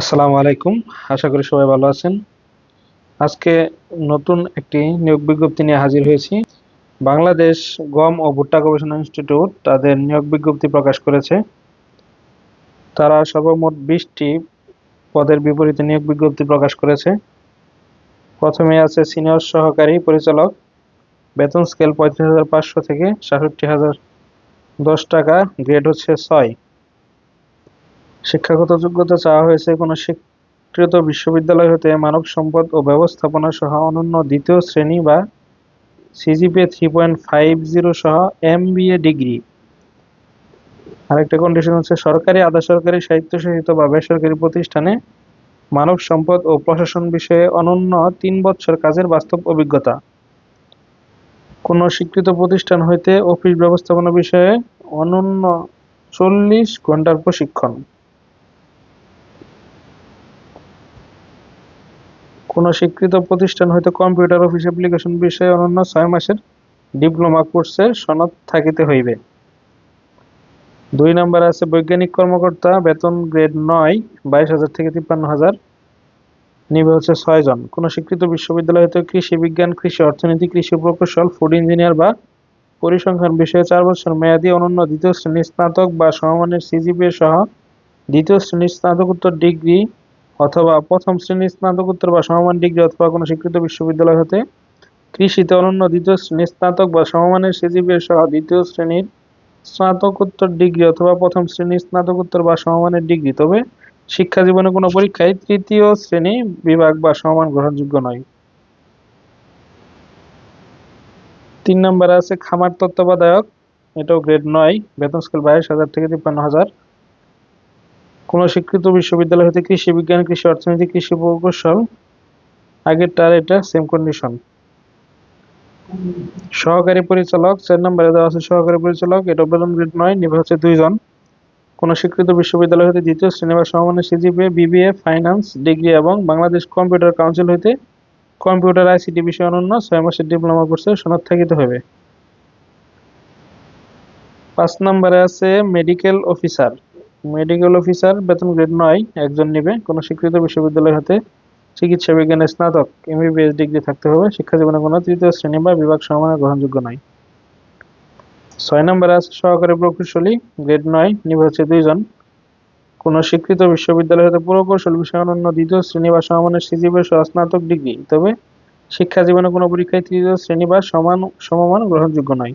আসসালামু আলাইকুম। আশা করি সবাই ভালো আছেন। আজকে নতুন একটি নিয়োগ বিজ্ঞপ্তি নিয়ে হাজির হয়েছি। বাংলাদেশ গম ও ভুট্টা গবেষণা ইনস্টিটিউট তাদের নিয়োগ বিজ্ঞপ্তি প্রকাশ করেছে। তারা সর্বমোট বিশটি পদের বিপরীতে নিয়োগ বিজ্ঞপ্তি প্রকাশ করেছে। প্রথমে আছে সিনিয়র সহকারী পরিচালক, বেতন স্কেল পঁয়ত্রিশ হাজার পাঁচশো থেকে সাতষট্টি হাজার দশ টাকা, গ্রেড হচ্ছে ছয়। শিক্ষাগত যোগ্যতা চাওয়া হয়েছে কোনো স্বীকৃত বিশ্ববিদ্যালয় হতে মানব সম্পদ ও ব্যবস্থাপনা সহ অনন্য দ্বিতীয় শ্রেণি বা CGPA three point five zero সহ এম ডিগ্রি। আরেকটা কন্ডিশন হচ্ছে সরকারি আধা সরকারি স্বায়ত্তশাসিত বা বেসরকারি প্রতিষ্ঠানে মানব সম্পদ ও প্রশাসন বিষয়ে অনন্য তিন বছর কাজের বাস্তব অভিজ্ঞতা। কোন স্বীকৃত প্রতিষ্ঠান হইতে অফিস ব্যবস্থাপনা বিষয়ে অনন্য চল্লিশ ঘণ্টার প্রশিক্ষণ। কোনো স্বীকৃত প্রতিষ্ঠান হইতে কম্পিউটার অফিস অ্যাপ্লিকেশন বিষয়ে অনন্য ছয় মাসের ডিপ্লোমা কোর্সের সনদ থাকিতে হইবে। দুই নম্বর আছে, বৈজ্ঞানিক কর্মকর্তা, বেতন গ্রেড নয়, বাইশ হাজার থেকে তিপ্পান্ন হাজার, নিবে হচ্ছে ছয় জন। কোনো স্বীকৃত বিশ্ববিদ্যালয় হতে কৃষি বিজ্ঞান, কৃষি অর্থনীতি, কৃষি প্রকৌশল, ফুড ইঞ্জিনিয়ার বা পরিসংখ্যান বিষয়ে চার বছর মেয়াদী অনন্য দ্বিতীয় শ্রেণির স্নাতক বা সমমানের সিজিপিএ সহ দ্বিতীয় শ্রেণির স্নাতকোত্তর ডিগ্রি অথবা প্রথম শ্রেণির স্নাতকোত্তর বা সমমান ডিগ্রি অথবা কোনো স্বীকৃত বিশ্ববিদ্যালয় হতে কৃষিতে অনন্য দ্বিতীয় শ্রেণির স্নাতক বা সমমানের সিজিপিএ সহ দ্বিতীয় শ্রেণির স্নাতকোত্তর ডিগ্রি অথবা প্রথম শ্রেণির স্নাতকোত্তর বা সমমানের ডিগ্রি। তবে শিক্ষা জীবনে কোনো পরীক্ষায় তৃতীয় শ্রেণি বিভাগ বা সমান গ্রহণযোগ্য নয়। তিন নম্বরে আছে খামার তত্ত্বাবধায়ক। এটাও গ্রেড নয়। বেতন স্কেল বাইশ হাজার থেকে তিপ্পান্ন হাজার। কোনো স্বীকৃত বিশ্ববিদ্যালয় হতে কৃষি বিজ্ঞান, কৃষি অর্থনীতি, কৃষি প্রকৌশল আগেরটার এটা সেম কন্ডিশন সহকারী পরিচালক, চার নম্বরে দেওয়া আছে সহকারী পরিচালক, এটা বেতন গ্রেড নয় নিবে হচ্ছে দুইজন। কোন স্বীকৃত বিশ্ববিদ্যালয় হতে দ্বিতীয় শ্রেণি বা সমমানের সিজিপিএ বিবিএ ফাইন্যান্স ডিগ্রি এবং বাংলাদেশ কম্পিউটার কাউন্সিল হইতে কম্পিউটার আইসিটি বিষয় অনন্য ছয় মাসের ডিপ্লোমা কোর্সে সনদ থাকিতে হবে। পাঁচ নম্বরে আছে মেডিকেল অফিসার মেডিকেল অফিসার বেতন গ্রেড নয়, একজন নিবে। কোনো স্বীকৃত বিশ্ববিদ্যালয় হতে চিকিৎসা বিজ্ঞানের স্নাতক এমবিবিএস ডিগ্রি থাকতে হবে। শিক্ষা জীবনে কোনো তৃতীয় শ্রেণি বা বিভাগ সমানে গ্রহণযোগ্য নয়। ছয় নম্বরে আছে সহকারী প্রকৌশলী গ্রেড নয়, নিবে হচ্ছে দুইজন। কোনো স্বীকৃত বিশ্ববিদ্যালয় হতে প্রকৌশল বিষয় অনন্য দ্বিতীয় শ্রেণি বা সমানের সিজিপি সহ স্নাতক ডিগ্রি তবে শিক্ষা জীবনে কোনো পরীক্ষায় তৃতীয় শ্রেণি বা সমান, সমমান গ্রহণযোগ্য নয়।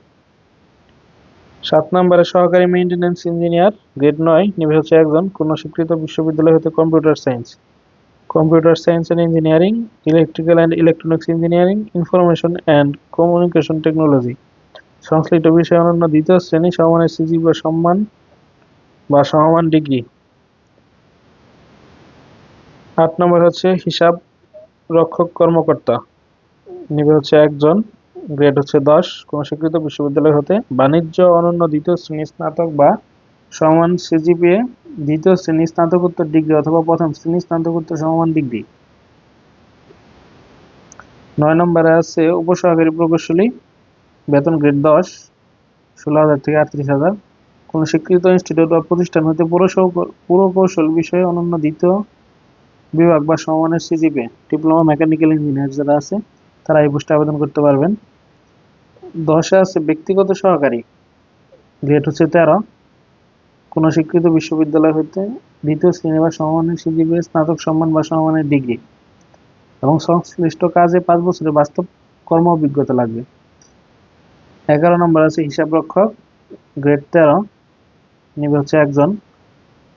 সাত নম্বরে সহকারী মেইনটেন্যান্স ইঞ্জিনিয়ার গ্রেড নয়, নিবে হচ্ছে একজন কোনো স্বীকৃত বিশ্ববিদ্যালয় হতে computer science computer science and engineering electrical and electronics engineering information and communication technology সংশ্লিষ্ট বিষয় অনন্য দ্বিতীয় শ্রেণি সমমানের সিজি বা সম্মান বা সমমান ডিগ্রি। আট নম্বর হচ্ছে হিসাব রক্ষক কর্মকর্তা। নিবে হচ্ছে একজন গ্রেড হচ্ছে দশ কোনো স্বীকৃত বিশ্ববিদ্যালয় হতে বাণিজ্য অনন্য দ্বিতীয় শ্রেণি স্নাতক বা সমান সিজিপিএ দ্বিতীয় শ্রেণি স্নাতকোত্তর ডিগ্রি অথবা প্রথম শ্রেণি স্নাতকোত্তর সমমান ডিগ্রি। নয় নম্বরে আছে উপসহকারী প্রকৌশলী, বেতন গ্রেড দশ, ষোলো হাজার থেকে আটত্রিশ হাজার। কোনো স্বীকৃত ইনস্টিটিউট বা প্রতিষ্ঠান হতে পুরকৌশল বিষয়ে অনন্য দ্বিতীয় বিভাগ বা সমানের সিজিপে ডিপ্লোমা মেকানিক্যাল ইঞ্জিনিয়ার যারা আছে তারা এই পোস্টে আবেদন করতে পারবেন। দশে আছে ব্যক্তিগত সহকারী। গ্রেড হচ্ছে তেরো। কোনো স্বীকৃত বিশ্ববিদ্যালয় হতে দ্বিতীয় শ্রেণি বা সমমানের সিজিপি স্নাতক সম্মান বা সমমানের ডিগ্রি। এবং সংশ্লিষ্ট কাজে পাঁচ বছরের বাস্তব কর্ম অভিজ্ঞতা লাগবে। এগারো নম্বর আছে হিসাব রক্ষক। গ্রেড তেরো। নিবে হচ্ছে একজন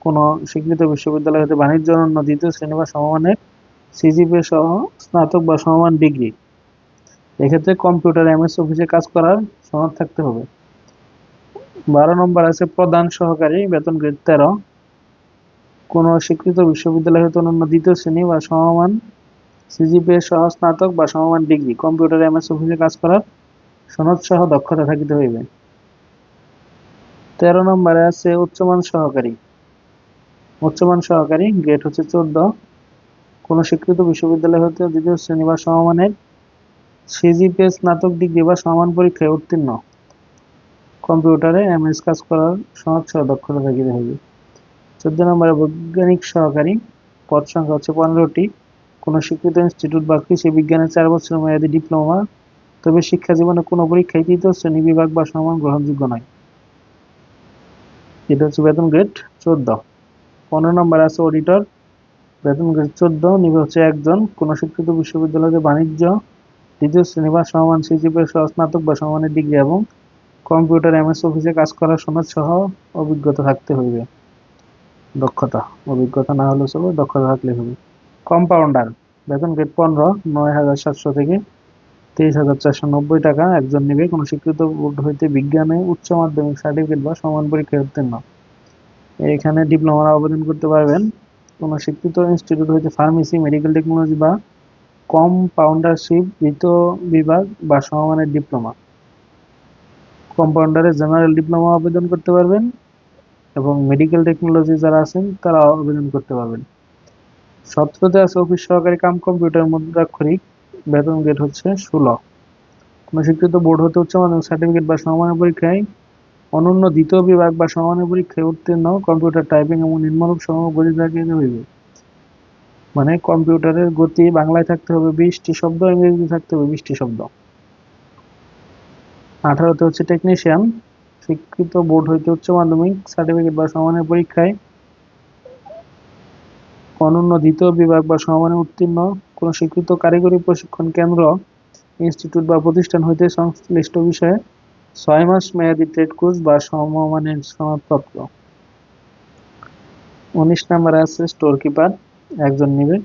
কোনো স্বীকৃত বিশ্ববিদ্যালয় হতে বাণিজ্য অন্য দ্বিতীয় শ্রেণি বা সমমানের সিজিপি সহ স্নাতক বা সমমান ডিগ্রি। এক্ষেত্রে কম্পিউটার এমএস অফিসে কাজ করার সনদ থাকতে হবে। বারো নম্বর আছে, প্রধান সহকারী, বেতন গ্রেড তেরো। কোনো স্বীকৃত বিশ্ববিদ্যালয় হতে অন্য দ্বিতীয় শ্রেণি বা সমমান সিজিপিএ সহ স্নাতক বা সমমান ডিগ্রি। কম্পিউটার এমএস অফিসে কাজ করার সনদ সহ দক্ষতা থাকিতে হইবে। তেরো নম্বরে আছে, উচ্চমান সহকারী। উচ্চমান সহকারী গ্রেড হচ্ছে চোদ্দ। কোনো স্বীকৃত বিশ্ববিদ্যালয় হতে দ্বিতীয় শ্রেণি বা সমমানের সিজিপিএ স্নাতক ডিগ্রি বা সমান পরীক্ষায় উত্তীর্ণ। কম্পিউটারে এমএস কাজ করার সহজ সহ দক্ষতা থাকিতে হবে চোদ্দ নম্বরে বৈজ্ঞানিক সহকারী। পদ সংখ্যা হচ্ছে পনেরোটি। কোনো স্বীকৃত ইনস্টিটিউট বা কৃষি বিজ্ঞানের চার বছর মেয়াদী ডিপ্লোমা। তবে শিক্ষা জীবনে কোনো পরীক্ষায় তৃতীয় শ্রেণি বিভাগ বা সমান গ্রহণযোগ্য নয়। এটা হচ্ছে বেতন গ্রেড চোদ্দ। পনেরো নম্বর আছে অডিটর বেতন গ্রেড চোদ্দ, নিবে হচ্ছে একজন। কোনো স্বীকৃত বিশ্ববিদ্যালয়ে বাণিজ্য দ্বিতীয় শ্রেণি বা সমান সহ স্নাতক বা সমানের ডিগ্রি এবং কম্পিউটার এমএস অফিসে কাজ করার সনদ সহ অভিজ্ঞতা থাকতে হইবে। দক্ষতা, অভিজ্ঞতা না হলে চলবে, দক্ষতা থাকলে হবে। কম্পাউন্ডার বেতন গ্রেড পনেরো, নয় হাজার সাতশো থেকে তেইশ হাজার চারশো নব্বই টাকা একজন নেবে। কোনো স্বীকৃত বোর্ড হইতে বিজ্ঞানে উচ্চ মাধ্যমিক সার্টিফিকেট বা সমান পরীক্ষায় উত্তীর্ণ। এখানে ডিপ্লোমার আবেদন করতে পারবেন। কোনো স্বীকৃত ইনস্টিটিউট হইতে ফার্মেসি মেডিকেল টেকনোলজি বা কম্পাউন্ডারশিপ দ্বিতীয় বিভাগ বা সমমানের ডিপ্লোমা কম্পাউন্ডারে জেনারেল ডিপ্লোমা আবেদন করতে পারবেন এবং মেডিকেল টেকনোলজি যারা আছেন তারা আবেদন করতে পারবেন। সতেরোতে আছে অফিস সহকারী কাম কম্পিউটার মুদ্রাক্ষরিক বেতন গেট হচ্ছে ষোলো। কোনো স্বীকৃত বোর্ড হতে উচ্চ মাধ্যমিক সার্টিফিকেট বা সমমানের পরীক্ষায় অনন্য দ্বিতীয় বিভাগ বা সমানের পরীক্ষায় উত্তীর্ণ কম্পিউটার টাইপিং এবং নির্মাণক সহ গতি থাকিতে হইবে মানে কম্পিউটারের গতি বাংলায় থাকতে হবে বিশটি শব্দ, ইংরেজিতে থাকতে হবে বিশটি শব্দ। আঠারোতে হচ্ছে টেকনিশিয়ান স্বীকৃত বোর্ড হইতে উচ্চ মাধ্যমিক সার্টিফিকেট বা সমানের পরীক্ষায় অনন্য দ্বিতীয় বিভাগ বা সমানে উত্তীর্ণ, কোন স্বীকৃত কারিগরি প্রশিক্ষণ কেন্দ্র ইনস্টিটিউট বা প্রতিষ্ঠান হইতে সংশ্লিষ্ট বিষয়ে ছয় মাস মেয়াদী ট্রেড কোর্স বা সমমানের সনদপত্র উনিশ নম্বরে আছে স্টোর কিপার একজন নিবে।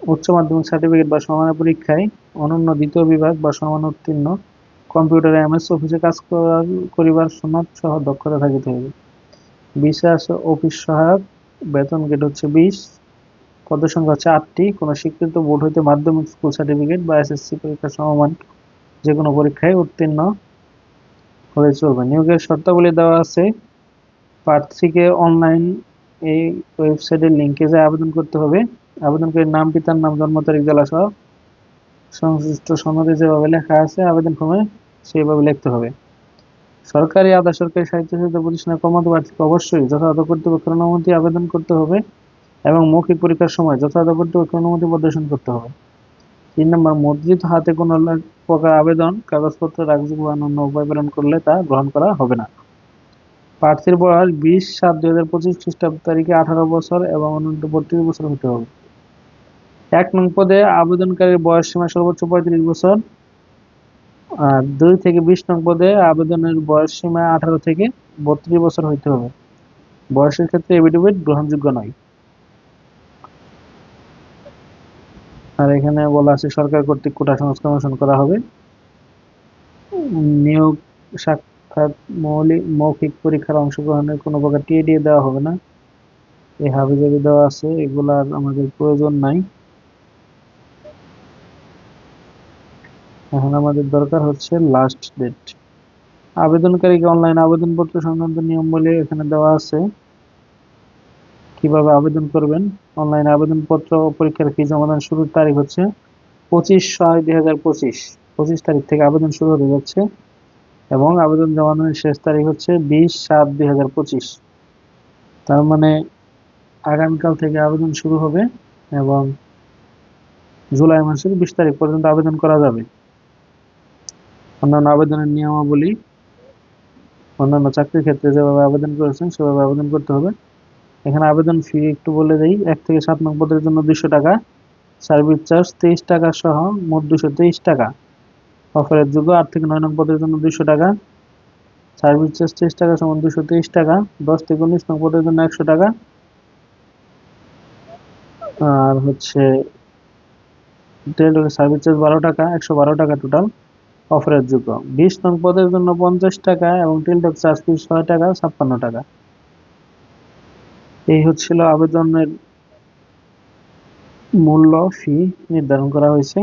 উচ্চ মাধ্যমিক সার্টিফিকেট বা সমানের পরীক্ষায় অনন্য দ্বিতীয় বিভাগ বা সমান উত্তীর্ণ কম্পিউটারে এমএস অফিসে কাজ করিবার সনদ সহ দক্ষতা থাকিতে হবে বিশে আছে অফিস সহায়ক, বেতন গেট হচ্ছে বিশ পদের সংখ্যা হচ্ছে আটটি, কোনো স্বীকৃত বোর্ড হইতে মাধ্যমিক স্কুল সার্টিফিকেট বা এসএসসি পরীক্ষা সমমান যে কোনো পরীক্ষায় উত্তীর্ণ হয়ে চলবে। নিয়োগের শর্তাবলী দেওয়া আছে, প্রার্থীকে অনলাইন এই ওয়েবসাইটের লিঙ্কে যে আবেদন করতে হবে। আবেদনকারীর নাম, পিতার নাম, জন্ম তারিখ জেলা সহ সংশ্লিষ্ট সনদে যেভাবে লেখা আছে আবেদন ফর্মে সেইভাবে লিখতে হবে। সরকারি আধা সরকারি স্বায়ত্তশাসিত প্রতিষ্ঠানের কর্মরত প্রার্থীকে অবশ্যই যথাযথ কর্তৃপক্ষের অনুমতি আবেদন করতে হবে এবং মৌখিক পরীক্ষার সময় যথাযথ কর্তৃপক্ষের অনুমতি প্রদর্শন করতে হবে। তিন নম্বর মুদ্রিত হাতে কোনো প্রকার আবেদন, কাগজপত্র রাখযোগ্য বা অন্য উপায় প্রেরণ করলে তা গ্রহণ করা হবে না। প্রার্থীর বয়স বিশ সাত দুই হাজার পঁচিশ খ্রিস্টাব্দ তারিখে আঠারো বছর এবং অনন্ত বত্রিশ বছর হতে হবে। এক নং পদে আবেদনকারীর বয়স সীমা সর্বোচ্চ পঁয়ত্রিশ বছর। আর দুই থেকে বিশ নং পদে আবেদনের বয়স সীমা আঠারো থেকে বত্রিশ বছর হইতে হবে। বয়সের ক্ষেত্রে এভিডেভিট গ্রহণযোগ্য নয়। আর এখানে বলা আছে সরকার কর্তৃক কোটা সংস্কার অনুসরণ করা হবে। নিয়োগ সাক্ষাৎ মৌলিক, মৌখিক পরীক্ষার অংশগ্রহণের কোনো প্রকার টিএডিএ দেওয়া হবে না। এই হাবিজাবি দেওয়া আছে, এগুলার আমাদের প্রয়োজন নাই। এখন আমাদের দরকার হচ্ছে লাস্ট ডেট আবেদনকারীকে অনলাইন আবেদনপত্র সংক্রান্ত নিয়ম বলে এখানে দেওয়া আছে। কীভাবে আবেদন করবেন? অনলাইন আবেদনপত্র পরীক্ষার ফি জমাদান শুরুর তারিখ হচ্ছে পঁচিশ ছয় দুই হাজার পঁচিশ। পঁচিশ তারিখ থেকে আবেদন শুরু হতে যাচ্ছে। এবং আবেদন জমানোর শেষ তারিখ হচ্ছে বিশ সাত দুই হাজার পঁচিশ। তার মানে আগামীকাল থেকে আবেদন শুরু হবে এবং জুলাই মাসের বিশ তারিখ পর্যন্ত আবেদন করা যাবে। অন্যান্য আবেদনের নিয়মাবলী, অন্যান্য চাকরির ক্ষেত্রে যেভাবে আবেদন করেছেন সেভাবে আবেদন করতে হবে। এখানে আবেদন ফি একটু বলে দেই, এক থেকে সাত নং পদের জন্য দুশো টাকা সার্ভিস চার্জ তেইশ টাকা সহ মোট দুশো তেইশ টাকা। অফারের যোগ্য আট থেকে নয় নং পদের জন্য দুশো টাকা। সার্ভিস চার্জ তেইশ টাকা সমান দুশো তেইশ টাকা। দশ থেকে উনিশ নং পদের জন্য একশো টাকা। আর হচ্ছে সার্ভিস চার্জ বারো টাকা, একশো বারো টাকা টোটাল অফারের যোগ্য। বিশ নং পদের জন্য পঞ্চাশ টাকা এবং টেলটক চার্জ ফি ছয় টাকা, ছাপ্পান্ন টাকা। এই হচ্ছিল আবেদনের মূল্য ফি নির্ধারণ করা হয়েছে।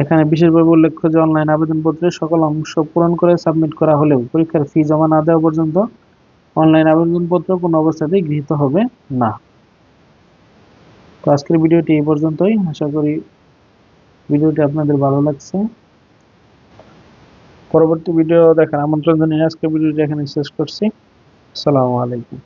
এখানে বিশেষভাবে উল্লেখ্য যে অনলাইন আবেদনপত্রে সকল অংশ পূরণ করে সাবমিট করা হলেও পরীক্ষার ফি জমা না দেওয়া পর্যন্ত অনলাইন আবেদনপত্র কোনো অবস্থাতেই গৃহীত হবে না। তো আজকের ভিডিওটি এই পর্যন্তই। আশা করি ভিডিওটি আপনাদের ভালো লাগছে। পরবর্তী ভিডিও দেখার আমন্ত্রণ জানিয়ে আজকের ভিডিওটি এখানে শেষ করছি। আসসালামু আলাইকুম।